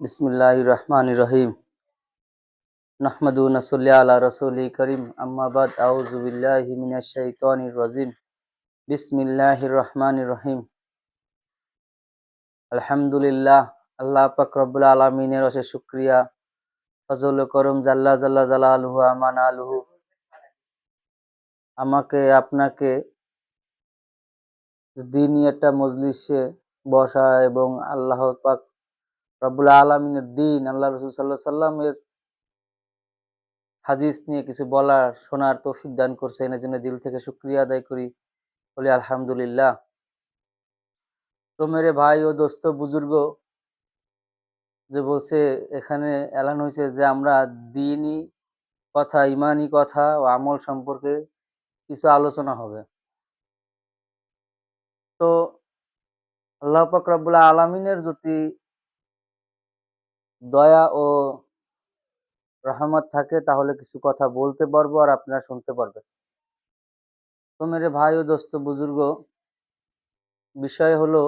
বিসমিল্লাহ রহমান রহিম নাহমাদু নসল্লি আলা রসুলি করিম আম্মাবাদ আউজুবিল্লাহি মিনাশ শাইতানির রাজিম বিসমিল্লাহির রহমানির রহিম আলহামদুলিল্লাহ আল্লাহ পাক রব্বুল আলামিনের অশেষ শুকরিয়া ফজল করম জাল্লা জাল্লা জালালুহু আমান আলহু আমাকে আপনাকে দিনই একটা মজলিসে বসা এবং আল্লাহ পাক রব্বুল আলমিনের দিন আল্লাহ রসুল সাল্লাহ সাল্লামের হাদিস নিয়ে কিছু বলার, শোনার তৌফিক দান করছে। এর জন্য দিল থেকে শুক্রিয়া আদায় করি। বলি, আলহামদুলিল্লাহ। তো মেরে ভাই ও দোস্ত, বুজুর্গ, যে বলছে, এখানে এলান হয়েছে যে আমরা দিনই কথা ইমানি কথা ও আমল সম্পর্কে কিছু আলোচনা হবে। তো আল্লাহ পাক রব্বুল্লাহ আলমিনের যদি দয়া ও রহমত থাকে, তাহলে কিছু কথা বলতে পারব আর আপনারা শুনতে পারবেন। তো মেরে ভাই ও দোস্ত, বুজুর্গ, বিষয় হলো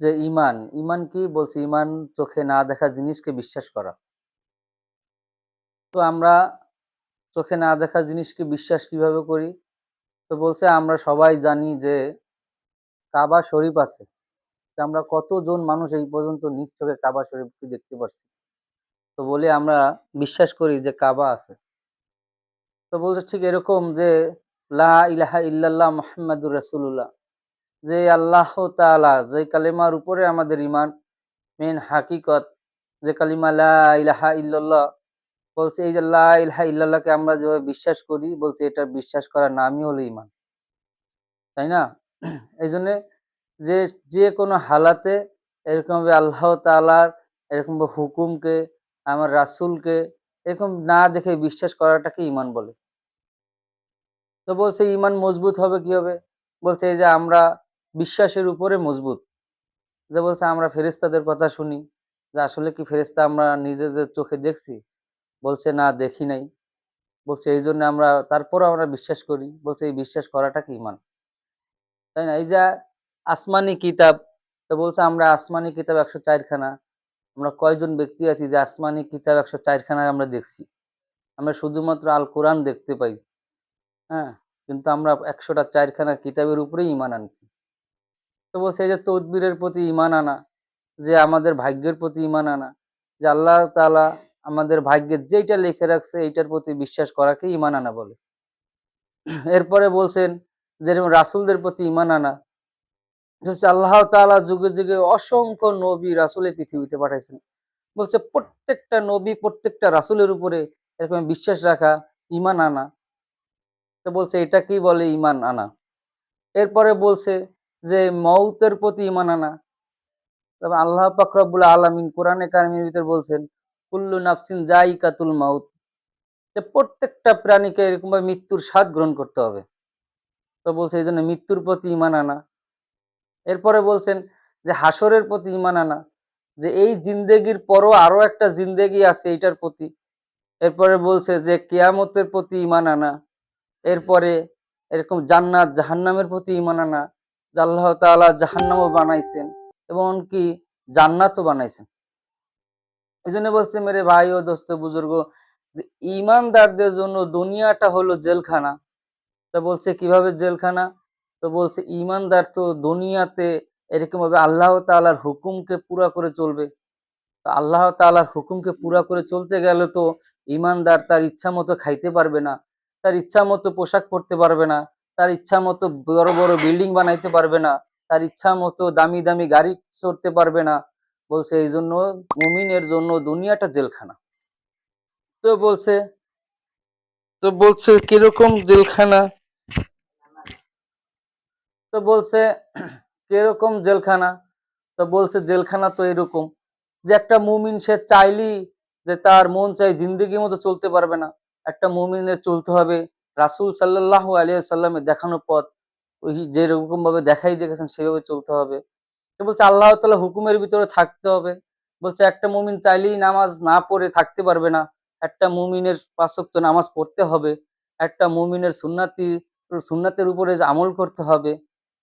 যে ইমান ইমান কি? বলছে ইমান চোখে না দেখা জিনিসকে বিশ্বাস করা। তো আমরা চোখে না দেখা জিনিসকে বিশ্বাস কীভাবে করি? তো বলছে আমরা সবাই জানি যে কাবা শরীফ আছে। আমরা কতজন মানুষ এই পর্যন্ত চোখে কাবা শরীফকে দেখতে পারছি? তো বলে আমরা বিশ্বাস করি যে কাবা আছে। তো বলছে ঠিক এরকম যে, লা ইলাহা ইল্লাল্লাহ মোহাম্মদুর রাসুল্লাহ যে আল্লাহ তালা যে কালিমার উপরে আমাদের ইমান মেন হাকিকত, যে কালিমা লা ইলাহা ইল্লাল্লাহ, বলছে এই যে লা ইলাহা ইল্লাল্লাহকে আমরা যেভাবে বিশ্বাস করি, বলছে এটা বিশ্বাস করার নামই হলো ইমান তাই না? এই জন্যে যে যে কোনো হালাতে এরকম আল্লাহ তালার এরকম হুকুমকে, আমার রাসুলকে এরকম না দেখে বিশ্বাস করাটাকে ইমান বলে। তো বলছে ইমান মজবুত হবে কি হবে বলছে, এই যে আমরা বিশ্বাসের উপরে মজবুত। যে বলছে, আমরা ফেরিস্তাদের কথা শুনি। যে, আসলে কি ফেরিস্তা আমরা নিজেদের চোখে দেখছি? বলছে, না, দেখি নাই। বলছে, এই জন্য আমরা, তারপরও আমরা বিশ্বাস করি। বলছে, এই বিশ্বাস করাটা কি ইমান তাই না? এই যে আসমানি কিতাব। তো বলছে, আমরা আসমানি কিতাব একশো চারখানা আমরা কয়জন ব্যক্তি আছি যে আসমানি কিতাব একশো চারখানা আমরা দেখছি? আমরা শুধুমাত্র আল কোরআন দেখতে পাই। হ্যাঁ কিন্তু আমরা একশোটা চারখানা কিতাবের উপরেই ইমান আনছি। তো বলছে, এই যে তদবিরের প্রতি ইমান আনা, যে আমাদের ভাগ্যের প্রতি ইমান আনা, যে আল্লাহ তালা আমাদের ভাগ্যের যেইটা লিখে রাখছে, এইটার প্রতি বিশ্বাস করাকে ইমান আনা বলে। এরপরে বলছেন যেরকম রাসুলদের প্রতি ইমান আনা হচ্ছে আল্লাহ তালা যুগে যুগে অসংখ্য নবী পৃথিবীতে পাঠাইছেন। বলছে প্রত্যেকটা নবী প্রত্যেকটা রাসুলের উপরে এরকম বিশ্বাস রাখা ইমান আনা। তো বলছে কি বলে ইমান আনা? এরপরে বলছে যে মৌতের প্রতি ইমান আনা। তবে আল্লাহ পাকরাবুল আলমিন কোরআনে কারিমের ভিতরে বলছেন, কুল্লু নাফসিন যাই কাতুল মাউত প্রত্যেকটা প্রাণীকে এরকম মৃত্যুর স্বাদ গ্রহণ করতে হবে। তো বলছে, এই জন্য মৃত্যুর প্রতি ইমান আনা। এরপরে বলছেন যে হাসরের প্রতি ইমান আনা, যে এই জিন্দেগির পরও আরও একটা জিন্দেগি আছে এটার প্রতি। এরপরে বলছে যে কেয়ামতের প্রতি ইমান আনা, এরপরে এরকম জান্নাত, জাহান্নামের প্রতি ইমান আনা, যে আল্লাহ তালা জাহান্নামও বানাইছেন এবং কি জান্নাতও বানাইছেন। এই জন্য বলছে, মেরে ভাই ও দোস্ত বুজুর্গ, যে ইমানদারদের জন্য দুনিয়াটা হলো জেলখানা। তা বলছে, কীভাবে জেলখানা? তো বলছে, ইমানদার তো দুনিয়াতে এরকম ভাবে আল্লাহ তালার হুকুমকে পুরা করে চলবে। তো আল্লাহ তালার হুকুমকে পুরা করে চলতে গেলে তো ইমানদার তার ইচ্ছা মতো খাইতে পারবে না, তার ইচ্ছা মতো পোশাক পরতে পারবে না, তার ইচ্ছা মতো বড় বড় বিল্ডিং বানাইতে পারবে না, তার ইচ্ছা মতো দামি দামি গাড়ি চড়তে পারবে না। বলছে, এই জন্য মুমিনের জন্য দুনিয়াটা জেলখানা। তো বলছে তো বলছে, কীরকম জেলখানা? তো বলছে, কীরকম জেলখানা? তো বলছে, জেলখানা তো এরকম যে একটা মুমিন সে চাইলি যে তার মন চাই জিন্দিগির মতো চলতে পারবে না। একটা মুমিনের চলতে হবে রাসুল সাল্লাহ আলিয়া সাল্লামের দেখানো পথ। ওই যেরকম ভাবে দেখাই দেখেছেন সেভাবে চলতে হবে। তো বলছে, আল্লাহ তালা হুকুমের ভিতরে থাকতে হবে। বলছে, একটা মুমিন চাইলেই নামাজ না পড়ে থাকতে পারবে না। একটা মুমিনের পাশক্ত নামাজ পড়তে হবে। একটা মুমিনের সুন্নাতি, সুন্নাতের উপরে আমল করতে হবে।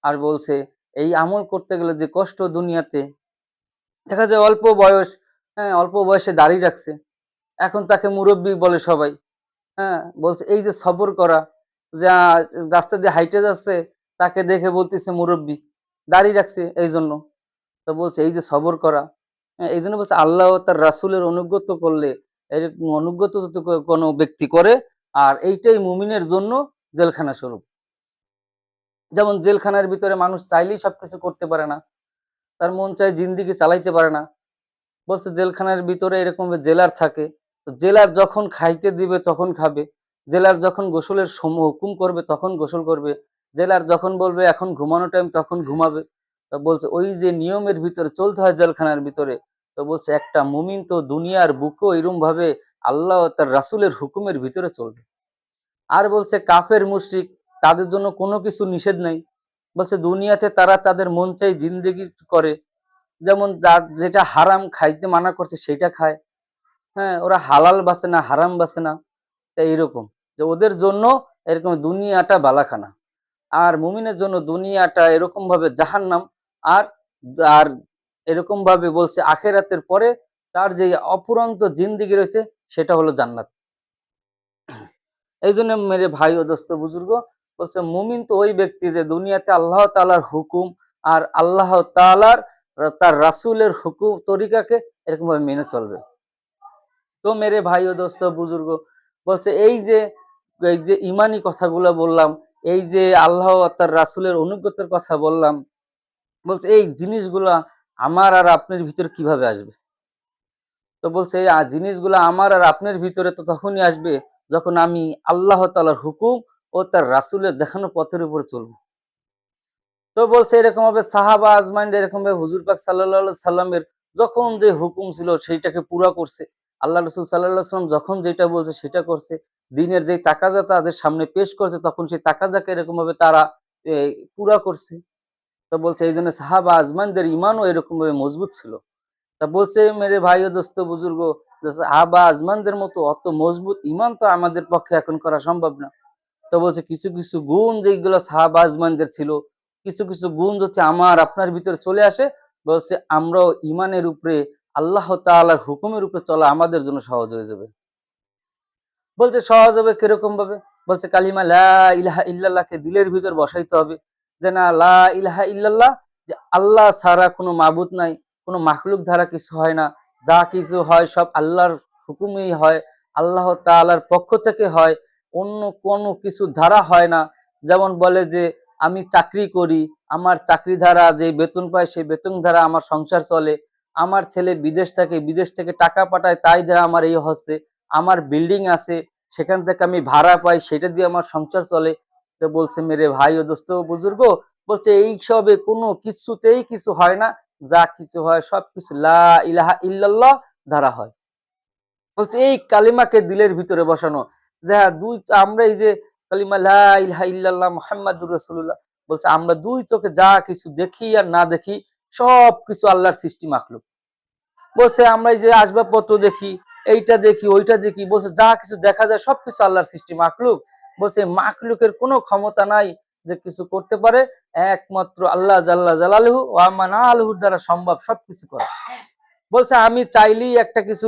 আর বলছে এই আমল করতে গেলে যে কষ্ট দুনিয়াতে দেখা যায় অল্প বয়স হ্যাঁ অল্প বয়সে দাড়ি রাখছে। এখন তাকে মুরব্বী বলে সবাই হ্যাঁ বলছে এই যে সবর করা যা রাস্তা দিয়ে হাইটে যাচ্ছে তাকে দেখে বলতেছে মুরব্বী দাড়ি রাখছে এই জন্য তো বলছে এই যে সবর করা হ্যাঁ, এই জন্য বলছে আল্লাহ তার রাসুলের অনুগত করলে এরকম অনুগত কোনো ব্যক্তি করে আর এইটাই মুমিনের জন্য জেলখানা স্বরূপ। যেমন জেলখানার ভিতরে মানুষ চাইলেই সবকিছু করতে পারে না, তার মন চায় জিন্দিগি চালাইতে পারে না। বলছে জেলখানার ভিতরে এরকম জেলার থাকে জেলার যখন খাইতে দিবে তখন খাবে, জেলার যখন গোসলের সম হুকুম করবে তখন গোসল করবে, জেলার যখন বলবে এখন ঘুমানো টাইম তখন ঘুমাবে, তো বলছে ওই যে নিয়মের ভিতরে চলতে হয় জেলখানার ভিতরে, তো বলছে একটা মুমিন তো দুনিয়ার বুকও এরম ভাবে আল্লাহ তার রাসুলের হুকুমের ভিতরে চলবে। আর বলছে কাফের মুশরিক তাদের জন্য কোনো কিছু নিষেধ নাই। বলছে, দুনিয়াতে তারা তাদের মন চাই জিন্দেগি করে। যেমন যা- যেটা হারাম খাইতে মানা করছে সেটা খায়। হ্যাঁ ওরা হালাল বাসে না, হারাম বাসে না। তা এইরকম। যে ওদের জন্য এরকম দুনিয়াটা বালাখানা। আর মুমিনের জন্য দুনিয়াটা এরকম ভাবে জাহান্নাম। আর আর এরকম ভাবে বলছে, আখেরাতের পরে তার যে অপুরন্ত জিন্দিগি রয়েছে, সেটা হলো জান্নাত। এই জন্য মেরে ভাই ও দোস্ত বুজুর্গ বলছে, মুমিন তো ওই ব্যক্তি যে দুনিয়াতে আল্লাহ তালার হুকুম আর আল্লাহ তালার তার রাসুলের হুকুম, তরিকাকে এরকম ভাবে মেনে চলবে। তো মেরে ভাই ও দোস্ত, বুজুর্গ, বলছে, এই যে এই যে ইমানি কথাগুলো বললাম, এই যে আল্লাহ তার রাসুলের অনুগতের কথা বললাম, বলছে, এই জিনিসগুলা আমার আর আপনার ভিতরে কীভাবে আসবে? তো বলছে, এই জিনিসগুলো আমার আর আপনার ভিতরে তো তখনই আসবে যখন আমি আল্লাহ তালার হুকুম ও তার রাসুলের দেখানো পথের উপর চলবো। তো বলছে এরকম ভাবে সাহাবা আজমাইন এরকম ভাবে হুজুর পাক সাল্লাহ সাল্লামের যখন যে হুকুম ছিল সেইটাকে পুরা করছে, আল্লাহ রসুল সাল্লাহ সাল্লাম যখন যেটা বলছে সেটা করছে, দিনের যে তাকাজা তাদের সামনে পেশ করছে তখন সেই তাকাজাকে এরকম ভাবে তারা পুরা করছে। তো বলছে এই জন্য সাহাবা আজমানদের ইমানও এরকম ভাবে মজবুত ছিল। তা বলছে, মেরে ভাই ও দোস্ত বুজুর্গ সাহাবা আজমানদের মতো অত মজবুত ইমান তো আমাদের পক্ষে এখন করা সম্ভব না। তো বলছে, কিছু কিছু গুণ যেগুলো সাহাবা আজমানদের ছিল, কিছু কিছু গুণ যদি আমার আপনার ভিতরে চলে আসে, বলছে, আমরাও ইমানের উপরে, আল্লাহ তাআলার হুকুমের উপরে চলা আমাদের জন্য সহজ হয়ে যাবে। বলছে, সহজ হবে কীরকম ভাবে বলছে, কালিমা লা ইলাহা ইল্লাল্লাহকে দিলের ভিতর বসাইতে হবে। যে না, লা ইলাহা ইল্লাল্লাহ, যে আল্লাহ ছাড়া কোনো মাবুদ নাই, কোনো মাখলুক ধারা কিছু হয় না, যা কিছু হয় সব আল্লাহর হুকুমেই হয়, আল্লাহ তাআলার পক্ষ থেকে হয় অন্য কোনো কিছু ধারা হয় না। যেমন বলে যে, আমি চাকরি করি, আমার চাকরি ধারা যে বেতন পায় সেই বেতন ধারা আমার সংসার চলে। আমার ছেলে বিদেশ থেকে বিদেশ থেকে টাকা পাঠায়, তাই দ্বারা আমার এই হচ্ছে। আমার বিল্ডিং আছে, সেখান থেকে আমি ভাড়া পাই, সেটা দিয়ে আমার সংসার চলে। তো বলছে, মেরে ভাই ও দোস্ত বুজুর্গ, বলছে এই সবে কোনো কিছুতেই কিছু হয় না। যা কিছু হয় সব কিছু লা ইলাহা ইল্লাল্লাহ দ্বারা হয়। বলছে, এই কালিমাকে দিলের ভিতরে বসানো। যে হ্যাঁ দুই আমরা এই যে কালিমা লা ইলাহা ইল্লাল্লাহ মুহাম্মাদুর রাসূলুল্লাহ বলছে, আমরা দুই চোখে যা কিছু দেখি আর না দেখি সব কিছু আল্লাহর সৃষ্টি মাখলুক। বলছে, আমরা এই যে আসবাবপত্র দেখি, এইটা দেখি, ওইটা দেখি, বলছে, যা কিছু দেখা যায়, সবকিছু আল্লাহর সৃষ্টি মাখলুক। বলছে, মাখলুকের কোনো ক্ষমতা নাই যে কিছু করতে পারে, একমাত্র আল্লাহ জাল্লা জালালহু ও আমানা আলহুর দ্বারা সম্ভব সবকিছু করা। বলছে, আমি চাইলেই একটা কিছু,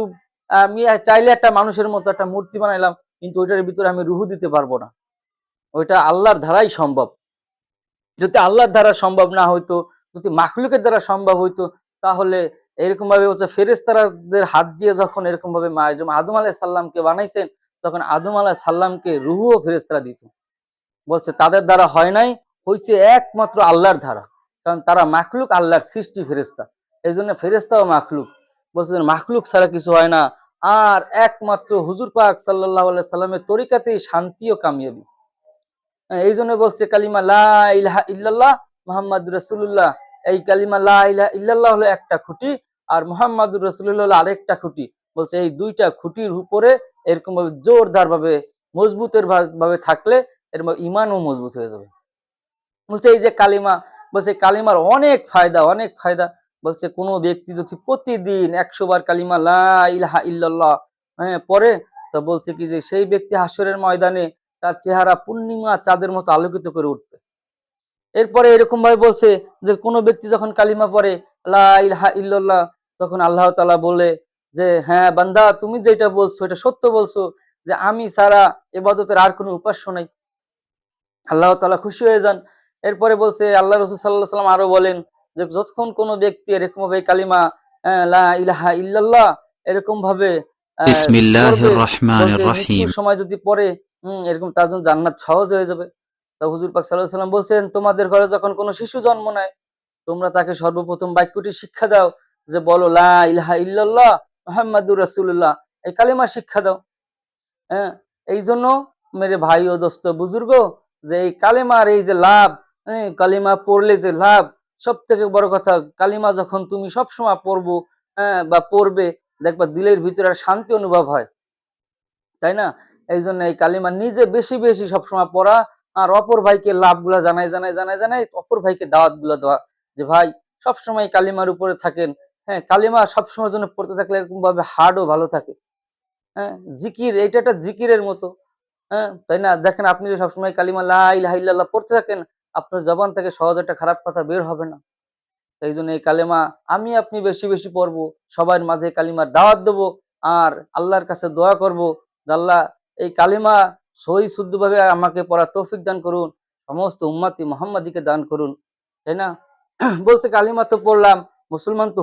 আমি চাইলে একটা মানুষের মতো একটা মূর্তি বানাইলাম কিন্তু ওইটার ভিতরে আমি রুহু দিতে পারব না। ওইটা আল্লাহর দ্বারাই সম্ভব। যদি আল্লাহর দ্বারা সম্ভব না হইতো, যদি মাখলুকের দ্বারা সম্ভব হইতো, তাহলে এরকম ভাবে হচ্ছে ফেরেস্তারাদের হাত দিয়ে যখন এরকম ভাবে আদম আলাহ সাল্লামকে বানাইছেন, তখন আদম আলাহ সাল্লামকে রুহু ও ফেরেস্তারা দিত। বলছে, তাদের দ্বারা হয় নাই হয়েছে একমাত্র আল্লাহর ধারা কারণ তারা মাখলুক, আল্লাহর সৃষ্টি ফেরেস্তা এই জন্য ফেরেস্তাও মাখলুক। বলছে, মাখলুক ছাড়া কিছু হয় না। আর একমাত্র হুজুর পাক সাল্লাহ সাল্লামের তরিকাতেই শান্তি ও কামিয়াবি। হ্যাঁ, এই জন্য বলছে কালিমা লা ইলাহা ইল্লাল্লাহ মোহাম্মদ রসুল্লাহ এই কালিমা লা ইলাহা ইল্লাল্লাহ হলো একটা খুঁটি আর মোহাম্মদুর রসুল্লাহ হলো আরেকটা খুঁটি। বলছে এই দুইটা খুঁটির উপরে এরকম ভাবে জোরদার ভাবে মজবুতের ভাবে থাকলে এরকম ইমানও মজবুত হয়ে যাবে। বলছে এই যে কালিমা বলছে কালিমার অনেক ফায়দা অনেক ফায়দা। বলছে, কোনো ব্যক্তি যদি প্রতিদিন একশো বার কালিমা লা ইলাহা ইল্লাল্লাহ হ্যাঁ পরে তো বলছে কি যে সেই ব্যক্তি হাসরের ময়দানে তার চেহারা পূর্ণিমা চাঁদের মতো আলোকিত করে উঠবে। এরপরে এরকম ভাবে বলছে যে কোনো ব্যক্তি যখন কালিমা পড়ে, লা ইলাহা ইল্লাল্লাহ, তখন আল্লাহ তালা বলে যে হ্যাঁ বান্দা, তুমি যেটা বলছো, এটা সত্য বলছো যে আমি ছাড়া এবাদতের আর কোনো উপাস্য নাই। আল্লাহ তাআলা খুশি হয়ে যান। এরপরে বলছে, আল্লাহ রসুল সাল্লাহ সাল্লাম আরও বলেন যে যতক্ষণ কোন ব্যক্তি এরকম ভাবে কালিমা ইলাহা ইল্লাল্লাহ এরকম ভাবে সময় যদি পরে এরকম তার জন্য জান্নাত সহজ হয়ে যাবে। তা হুজুর পাক সাল্লাহ সাল্লাম বলছেন তোমাদের ঘরে যখন কোনো শিশু জন্ম নেয় তোমরা তাকে সর্বপ্রথম বাক্যটি শিক্ষা দাও যে বলো লা ইলাহা ইল্লাল্লাহ মোহাম্মদুর রাসুল্লাহ এই কালিমা শিক্ষা দাও। হ্যাঁ এই জন্য মেরে ভাই ও দোস্ত বুজুর্গ যে এই কালিমার এই যে লাভ হ্যাঁ, কালিমা পড়লে যে লাভ সব থেকে বড় কথা, কালিমা যখন তুমি সবসময় পড়ব হ্যাঁ বা পড়বে, দেখবা দিলের ভিতরে শান্তি অনুভব হয়। তাই না? এই জন্য এই কালিমা নিজে বেশি বেশি সবসময় পড়া আর অপর ভাইকে লাভগুলা জানাই জানাই জানাই জানাই, অপর ভাইকে দাওয়াতগুলা দেওয়া। যে ভাই, সবসময় কালিমার উপরে থাকেন। হ্যাঁ কালিমা সবসময় জন্য পড়তে থাকলে এরকম ভাবে হার্টও ভালো থাকে। হ্যাঁ জিকির এটা একটা জিকিরের মতো। হ্যাঁ তাই না? দেখেন আপনি যদি সবসময় কালিমা লা ইলাহা ইল্লাল্লাহ পড়তে থাকেন আপনার জবান থেকে সহজ একটা খারাপ কথা বের হবে না। এই জন্য এই কালেমা আমি আপনি বেশি বেশি পড়ব, সবার মাঝে কালিমার দাওয়াত দেব আর আল্লাহর কাছে দোয়া করব আল্লাহ এই কালিমা সহি শুদ্ধভাবে আমাকে পড়া তৌফিক দান করুন, সমস্ত উম্মাতি মোহাম্মদীকে দান করুন। তাই না? বলছে কালিমা তো পড়লাম, মুসলমান তো